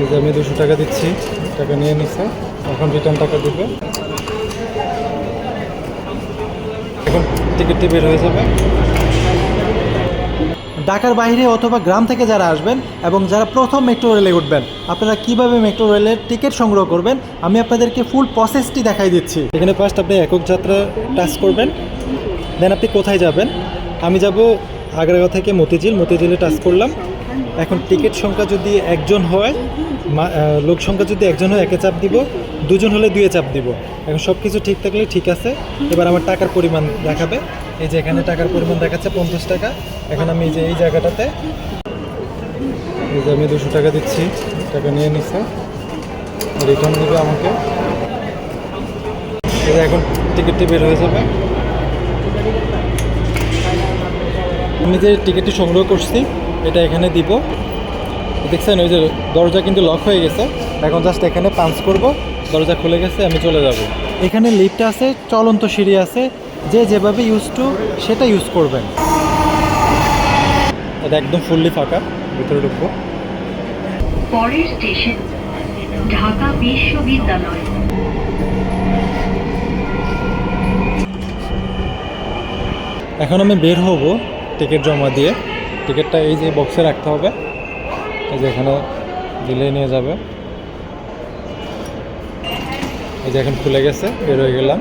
এই যে আমি দুশো টাকা দিচ্ছি টাকা নিয়ে নিছে। এখন রিটার্ন টাকা দিবে। এখন টিকিটটি বের হয়ে যাবে। ঢাকার বাইরে অথবা গ্রাম থেকে যারা আসবেন এবং যারা প্রথম মেট্রো রেলে উঠবেন আপনারা কীভাবে মেট্রো রেলের টিকিট সংগ্রহ করবেন আমি আপনাদেরকে ফুল প্রসেসটি দেখাই দিচ্ছি। এখানে ফার্স্ট আপনি একক যাত্রা টাচ করবেন দেন আপনি কোথায় যাবেন? আমি যাব আগ্রাগাঁও থেকে মতিঝিল মতিঝিলে টাচ করলাম। এখন টিকিট সংখ্যা যদি একজন হয় লোক সংখ্যা যদি একজন হয় একে চাপ দিব, দুজন হলে দুয়ে চাপ দিব। এখন সব কিছু ঠিক থাকলে ঠিক আছে। এবার আমার টাকার পরিমাণ দেখাবে। এই যে এখানে টাকার পরিমাণ দেখাচ্ছে পঞ্চাশ টাকা। এখন আমি যে এই জায়গাটাতে এই যে আমি দুশো টাকা দিচ্ছি। টাকা নিয়ে নিছে। রিটার্ন দিবে আমাকে। এখন টিকিটটি বের হয়ে যাবে। আমি যে টিকিটটি সংগ্রহ করছি, এটা এখানে দিব। দেখছেন ওই যে দরজা কিন্তু লক হয়ে গেছে। এখন জাস্ট এখানে পাঞ্চ করব দরজা খুলে গেছে আমি চলে যাব। এখানে লিফট আছে চলন্ত সিঁড়ি আছে যে যেভাবে ইউজ টু সেটা ইউজ করবেন। এটা একদম ফুললি ফাঁকা ভিতরে ঢুকবো। পরের স্টেশন ঢাকা বিশ্ববিদ্যালয়। এখন আমি বের হব টিকিট জমা দিয়ে। টিকিটটা এই যে বক্সে রাখতে হবে। এই যে এখানে দিলে নিয়ে যাবে। এই যে এখন খুলে গেছে বের হয়ে গেলাম।